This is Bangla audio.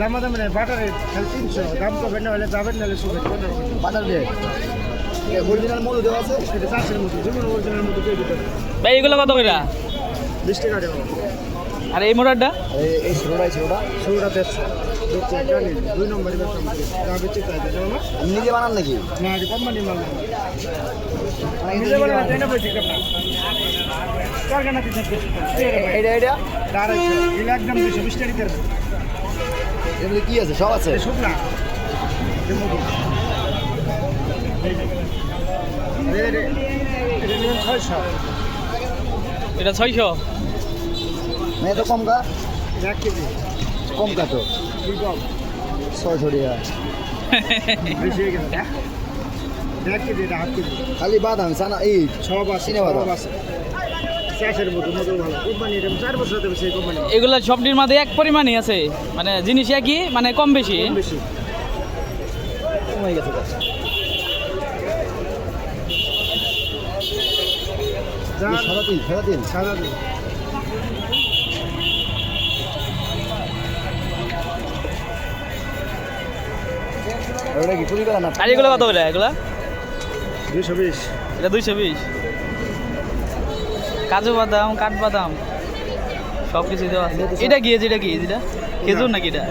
দাম দাম নেই বাটারে খালি তিনশো। দাম তো বেনা হলে যাবেন নাহলে শুভেন বাটার ব্রেড অরিজিনাল মধু দেওয়া আছে? এটা চাষের মতো যেমন অরিজিনাল মতো কেউ দিতে ভাই এগুলো কত করে? বিশ টাকা আর এই মোটরটা? এই ষোলোটা দেড়শো। দুই না? নিজে বানান নাকি? না এটা কোম্পানির মাল নিজে না বানান? বলছি আপনার এগুলো একদম দুশো বিশ টাকা এমনি কি আছে? সব আছে? শুক না এটা মধু। এই যে। এটা- এটা- এটা নিলেন ছয়শো। এটা ছয়শো? না এত কম কা? এটা এক কেজি। কম কা তো? ছয়শো টাকা। বেশি হয়ে এক কেজি এটা হাফ কেজি। খালি বাদাম সানা এই সব আছে চিনে বাদাম। সব মতো মতো ভালো। কোম্পানি এটা চার বছর দেবে সেই কোম্পানি। এগুলো সবটির মধ্যে এক পরিমাণই আছে। মানে জিনিস একই মানে কম বেশি। কম বেশি। কমে গেছে আর এগুলো কত এগুলো? দুইশো বিশ। এটা দুইশো বিশ। কাজু বাদাম, কাঠবাদাম সব কিছু দেওয়া আছে। এটা কি এটা কি, এটা খেজুর নাকি এটা?